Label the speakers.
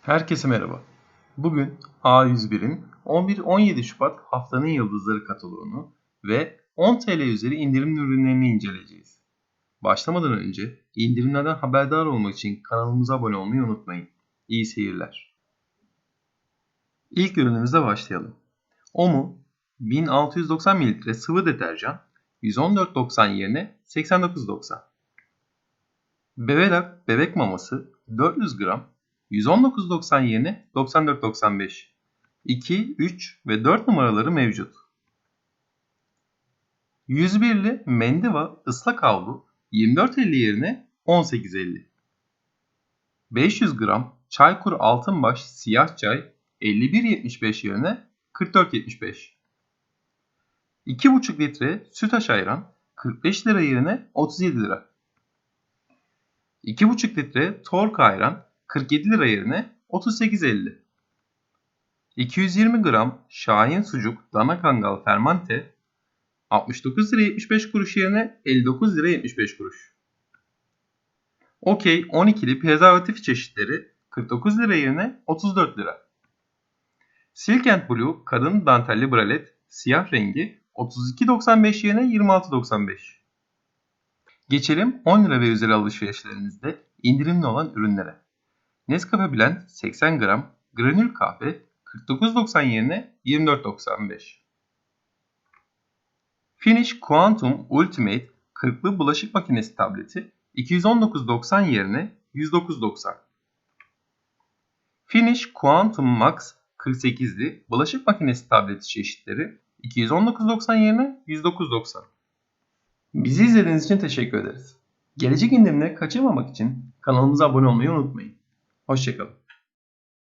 Speaker 1: Herkese merhaba. Bugün A101'in 11-17 Şubat haftanın yıldızları kataloğunu ve 10 TL üzeri indirimli ürünlerini inceleyeceğiz. Başlamadan önce indirimlerden haberdar olmak için kanalımıza abone olmayı unutmayın. İyi seyirler. İlk ürünümüzle başlayalım. Omo 1690 ml sıvı deterjan 114.90 yerine 89.90. Bebelak bebek maması 400 gram 119.90 yerine 94.95. 2, 3 ve 4 numaraları mevcut. 101'li Mendiva ıslak havlu 24.50 yerine 18.50. 500 gram Çaykur Altınbaş siyah çay 51.75 yerine 44.75. 2,5 litre sütaş ayran 45 lira yerine 37 lira. 2,5 litre tork ayran 47 lira yerine 38.50. 220 gram Şahin sucuk dana kangal fermante 69 lira 75 kuruş yerine 59 lira 75 kuruş. Okey 12'li prezervatif çeşitleri 49 lira yerine 34 lira. Silk and Blue kadın dantelli bralet siyah rengi 32.95 yerine 26.95. Geçelim 10 lira ve üzeri alışverişlerinizde indirimli olan ürünlere. Nescafe Blend 80 gram, granül kahve 49.90 yerine 24.95. Finish Quantum Ultimate 40'lı bulaşık makinesi tableti 219.90 yerine 109.90. Finish Quantum Max 48'li bulaşık makinesi tableti çeşitleri 219.90 yerine 109.90. Bizi izlediğiniz için teşekkür ederiz. Gelecek indirimleri kaçırmamak için kanalımıza abone olmayı unutmayın. Hoşçakalın.